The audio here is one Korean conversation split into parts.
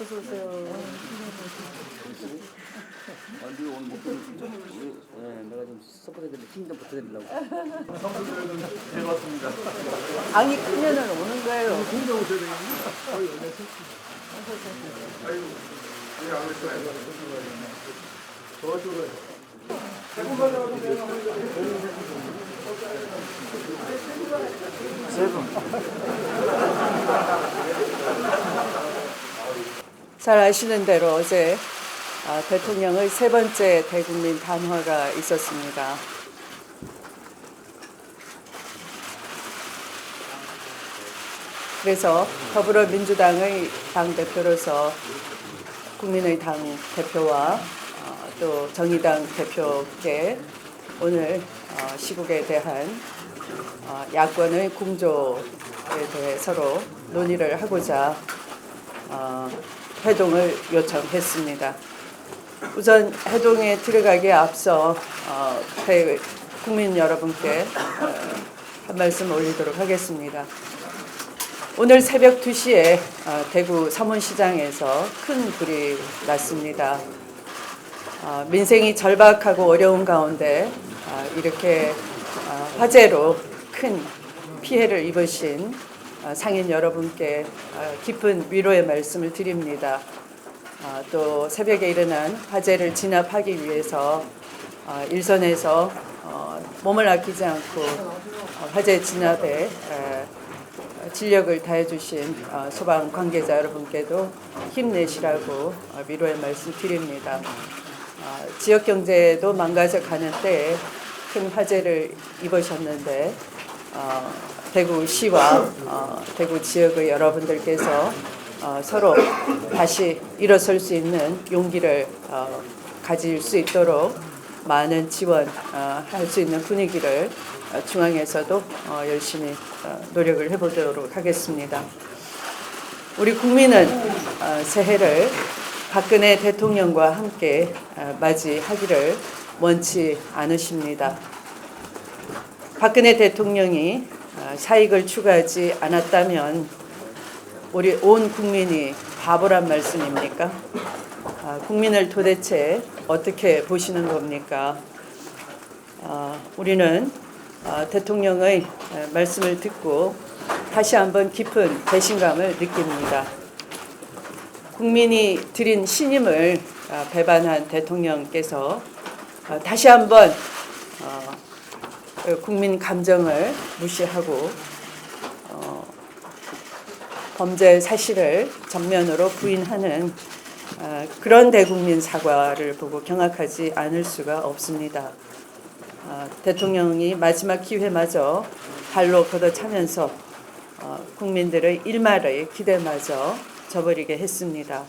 어서 오세요. 오늘 좀 예, 내가 좀 서포트해드리 힘좀 보태드리려고. 악이 크면은 오는 거예요. 잘 아시는 대로 어제 아, 대통령의 세 번째 대국민 단화가 있었습니다. 그래서 더불어민주당의 당 대표로서 국민의 당 대표와 어, 또 정의당 대표께 오늘 어, 시국에 대한 어, 야권의 공조에 대해 서로 논의를 하고자 어, 회동을 요청했습니다. 우선 회동에 들어가기에 앞서 어, 대- 국민 여러분께 어, 한 말씀 올리도록 하겠습니다. 오늘 새벽 2시에 어, 대구 서문시장에서 큰 불이 났습니다. 어, 민생이 절박하고 어려운 가운데 어, 이렇게 어, 화재로 큰 피해를 입으신 어, 상인 여러분께 어, 깊은 위로의 말씀을 드립니다. 어, 또 새벽에 일어난 화재를 진압하기 위해서 어, 일선에서 어, 몸을 아끼지 않고 어, 화재 진압에 에, 진력을 다해주신 어, 소방 관계자 여러분께도 힘내시라고 어, 위로의 말씀 드립니다. 어, 지역 경제도 망가져 가는 때에 큰 화재를 입으셨는데 어, 대구시와 어, 대구 지역의 여러분들께서 어, 서로 다시 일어설 수 있는 용기를 어, 가질 수 있도록 많은 지원할 수 있는 분위기를 어, 중앙에서도 어, 열심히 어, 노력을 해보도록 하겠습니다. 우리 국민은 어, 새해를 박근혜 대통령과 함께 어, 맞이하기를 원치 않으십니다. 박근혜 대통령이 어, 사익을 추구하지 않았다면 우리 온 국민이 바보란 말씀입니까? 아, 국민을 도대체 어떻게 보시는 겁니까? 아, 우리는 아, 대통령의 에, 말씀을 듣고 다시 한번 깊은 배신감을 느낍니다. 국민이 드린 신임을 아, 배반한 대통령께서 아, 다시 한번 어, 그 국민 감정을 무시하고 어, 범죄 사실을 전면으로 부인하는 아, 그런 대국민 사과를 보고 경악하지 않을 수가 없습니다. 아, 대통령이 마지막 기회마저 발로 걷어차면서 어, 국민들의 일말의 기대마저 저버리게 했습니다.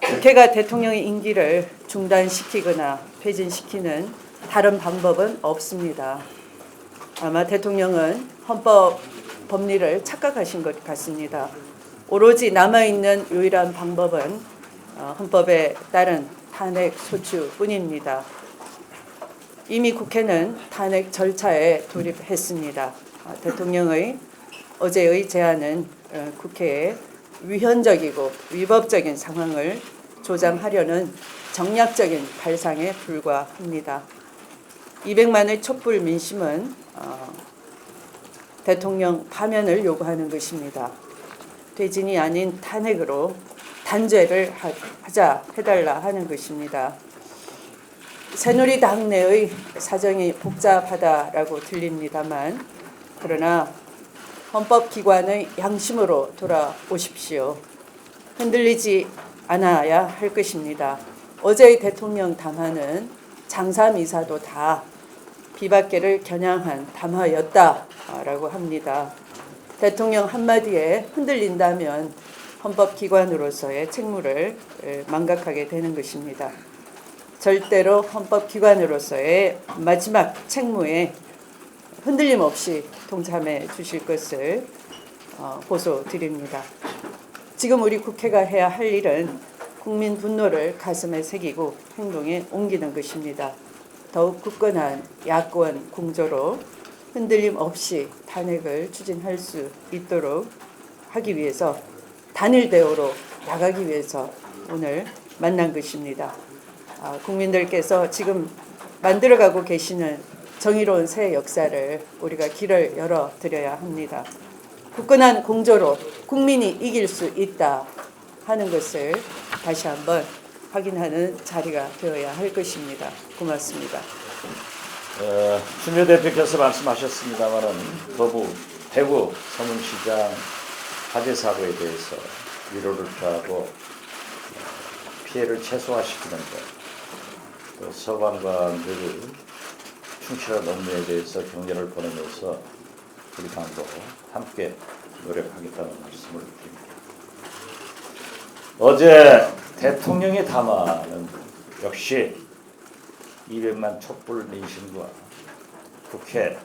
국회가 대통령의 임기를 중단시키거나 폐진시키는 다른 방법은 없습니다. 아마 대통령은 헌법 법리를 착각하신 것 같습니다. 오로지 남아있는 유일한 방법은 어, 헌법에 따른 탄핵 소추뿐입니다. 이미 국회는 탄핵 절차에 돌입했습니다. 아, 대통령의 어제의 제안은 어, 국회에 위헌적이고 위법적인 상황을 조장하려는 정략적인 발상에 불과합니다. 200만의 촛불 민심은 어, 대통령 파면을 요구하는 것입니다. 퇴진이 아닌 탄핵으로 단죄를 하- 하자 해달라 하는 것입니다. 새누리당 내의 사정이 복잡하다라고 들립니다만 그러나 헌법기관의 양심으로 돌아오십시오. 흔들리지 않아야 할 것입니다. 어제의 대통령 담화는 장사미사도 다 비박계를 겨냥한 담화였다라고 합니다. 대통령 한마디에 흔들린다면 헌법기관으로서의 책무를 에, 망각하게 되는 것입니다. 절대로 헌법기관으로서의 마지막 책무에 흔들림 없이 동참해 주실 것을 어, 호소드립니다. 지금 우리 국회가 해야 할 일은 국민 분노를 가슴에 새기고 행동에 옮기는 것입니다. 더욱 굳건한 야권 공조로 흔들림 없이 탄핵을 추진할 수 있도록 하기 위해서 단일 대우로 나가기 위해서 오늘 만난 것입니다. 아, 국민들께서 지금 만들어가고 계시는 정의로운 새 역사를 우리가 길을 열어 드려야 합니다. 굳건한 공조로 국민이 이길 수 있다 하는 것을 다시 한번 확인하는 자리가 되어야 할 것입니다. 고맙습니다. 어, 추미애 대표께서 말씀하셨습니다마는 거부, 대구 서문시장 화재 사고에 대해서 위로를 표하고 어, 피해를 최소화시키는 것, 또 서방관들을 충실한 업무에 대해서 격려를 보내면서 우리 당도 함께 노력하겠다는 말씀을 드립니다. 어제 대통령의 담화는 역시 200만 촛불 민심과 국회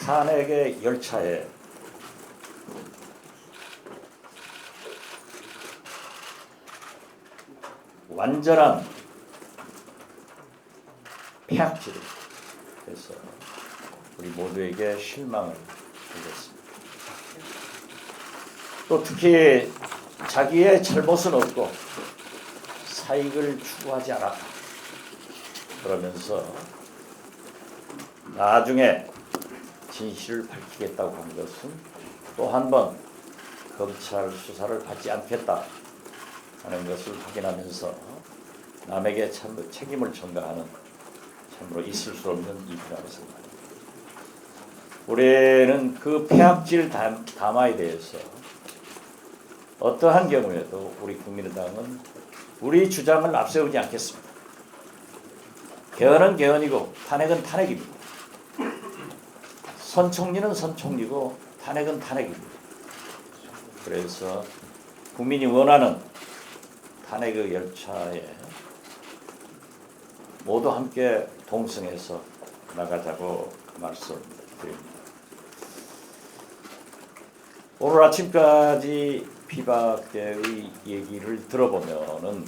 탄핵의 열차에 완전한 폐악질 을 해서 우리 모두에게 실망을 주겠습니다. 또 특히 자기의 잘못은 없고 사익을 추구하지 않았다. 그러면서 나중에 진실을 밝히겠다고 한 것은 또 한 번 검찰 수사를 받지 않겠다 하는 것을 확인하면서 남에게 참 책임을 전가하는 참으로 있을 수 없는 일이라고 생각합니다. 우리는 그 폐악질 담- 담화에 대해서 어떠한 경우에도 우리 국민의당은 우리 주장을 앞세우지 않겠습니다. 개헌은 개헌이고 탄핵은 탄핵입니다. 선총리는 선총리고 탄핵은 탄핵입니다. 그래서 국민이 원하는 탄핵의 열차에 모두 함께 동승해서 나가자고 말씀드립니다. 오늘 아침까지 비박계의 얘기를 들어보면은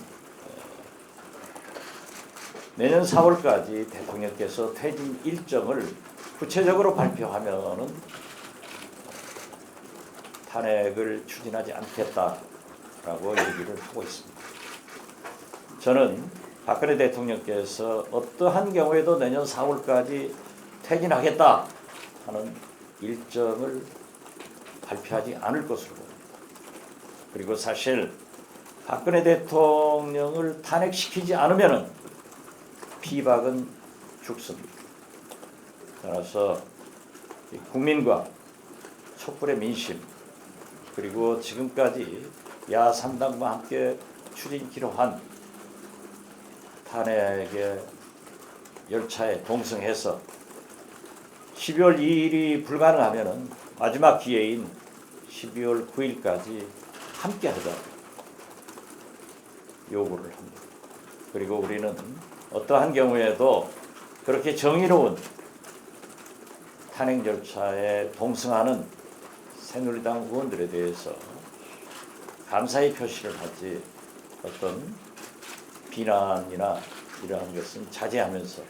내년 4월까지 대통령께서 퇴진 일정을 구체적으로 발표하면은 탄핵을 추진하지 않겠다라고 얘기를 하고 있습니다. 저는 박근혜 대통령께서 어떠한 경우에도 내년 4월까지 퇴진하겠다 하는 일정을 발표하지 않을 것으로 봅니다. 그리고 사실 박근혜 대통령을 탄핵시키지 않으면은 피박은 죽습니다. 따라서 이 국민과 촛불의 민심 그리고 지금까지 야 3당과 함께 추진 기로한 탄핵의 열차에 동승해서 12월 2일이 불가능하면은 마지막 기회인 12월 9일까지 함께 하자 요구를 합니다. 그리고 우리는 어떠한 경우에도 그렇게 정의로운 탄핵 절차에 동승하는 새누리당 의원들에 대해서 감사의 표시를 하지 어떤 비난이나 이러한 것은 자제하면서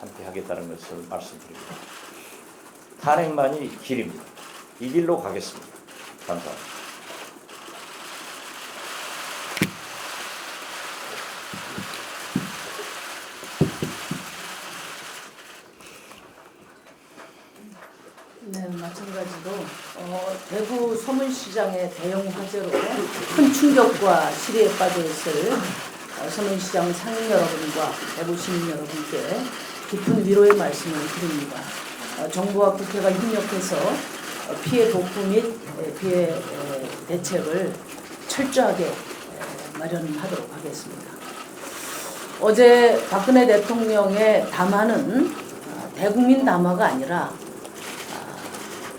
함께 하겠다는 것을 말씀드립니다. 탄핵만이 길입니다. 이 길로 가겠습니다. 감사합니다. 네, 어, 대구 서문시장의 대형 화재로 큰 충격과 시리에 빠져 있을 어, 서문시장 상인 여러분과 대구 시민 여러분께 깊은 위로의 말씀을 드립니다. 어, 정부와 국회가 협력해서 어, 피해 복구 및 에, 피해 에, 대책을 철저하게 에, 마련하도록 하겠습니다. 어제 박근혜 대통령의 담화는 어, 대국민 담화가 아니라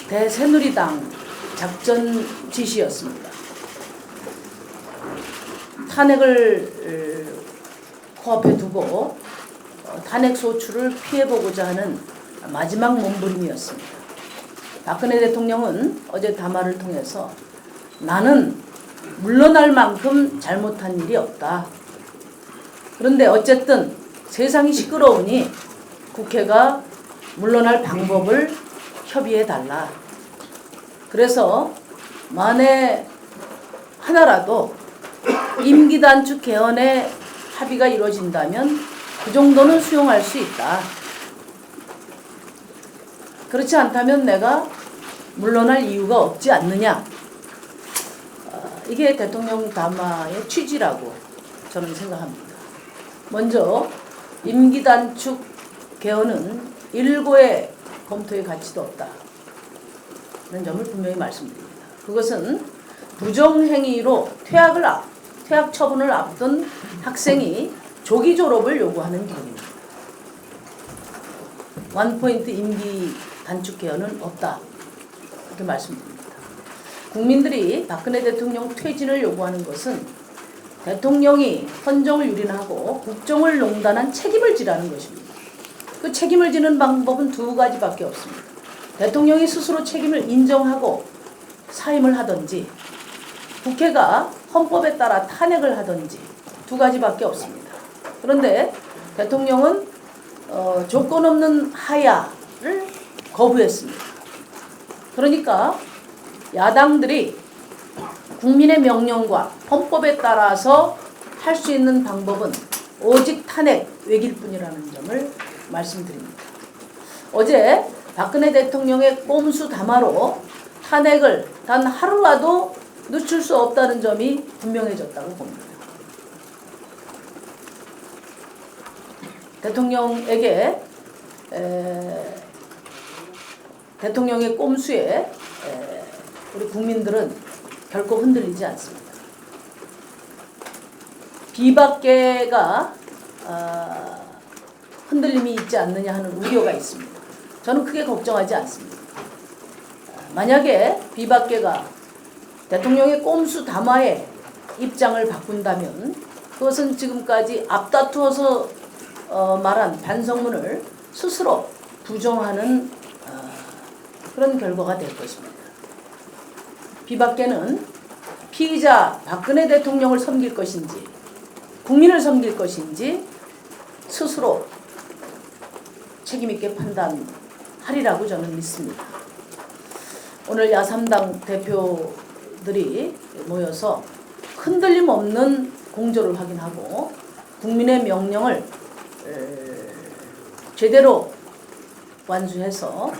대새누리당 작전 지시였습니다. 탄핵을 어, 코앞에 두고 어, 탄핵 소추를 피해보고자 하는 마지막 몸부림이었습니다. 박근혜 대통령은 어제 담화를 통해서 나는 물러날 만큼 잘못한 일이 없다. 그런데 어쨌든 세상이 시끄러우니 국회가 물러날 방법을 협의해 달라. 그래서 만에 하나라도 임기 단축 개헌의 합의가 이루어진다면 그 정도는 수용할 수 있다. 그렇지 않다면 내가 물러날 이유가 없지 않느냐. 어, 이게 대통령 담화의 취지라고 저는 생각합니다. 먼저 임기 단축 개헌은 일고의 검토의 가치도 없다. 는 점을 분명히 말씀드립니다. 그것은 부정행위로 퇴학을 앞, 퇴학 처분을 앞둔 학생이 조기 졸업을 요구하는 기준입니다. 원포인트 임기 단축 개헌은 없다. 이렇게 말씀드립니다. 국민들이 박근혜 대통령 퇴진을 요구하는 것은 대통령이 헌정을 유린하고 국정을 농단한 책임을 지라는 것입니다. 그 책임을 지는 방법은 두 가지밖에 없습니다. 대통령이 스스로 책임을 인정하고 사임을 하든지 국회가 헌법에 따라 탄핵을 하든지 두 가지밖에 없습니다. 그런데 대통령은 어, 조건 없는 하야를 거부했습니다. 그러니까 야당들이 국민의 명령과 헌법에 따라서 할 수 있는 방법은 오직 탄핵 외길 뿐이라는 점을 말씀드립니다. 어제 박근혜 대통령의 꼼수 담화로 탄핵을 단 하루라도 늦출 수 없다는 점이 분명해졌다고 봅니다. 대통령에게 에, 대통령의 꼼수에 에, 우리 국민들은 결코 흔들리지 않습니다. 비박계가 아, 흔들림이 있지 않느냐 하는 우려가 있습니다. 저는 크게 걱정하지 않습니다. 만약에 비박계가 대통령의 꼼수 담화에 입장을 바꾼다면 그것은 지금까지 앞다투어서 어, 말한 반성문을 스스로 부정하는 어, 그런 결과가 될 것입니다. 비박계는 피의자 박근혜 대통령을 섬길 것인지 국민을 섬길 것인지 스스로 책임있게 판단하리라고 저는 믿습니다. 오늘 야삼당 대표 들이 모여서 흔들림 없는 공조를 확인하고 국민의 명령을 에, 제대로 완수해서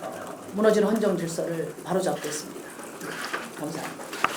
어, 무너진 헌정 질서를 바로잡겠습니다. 감사합니다.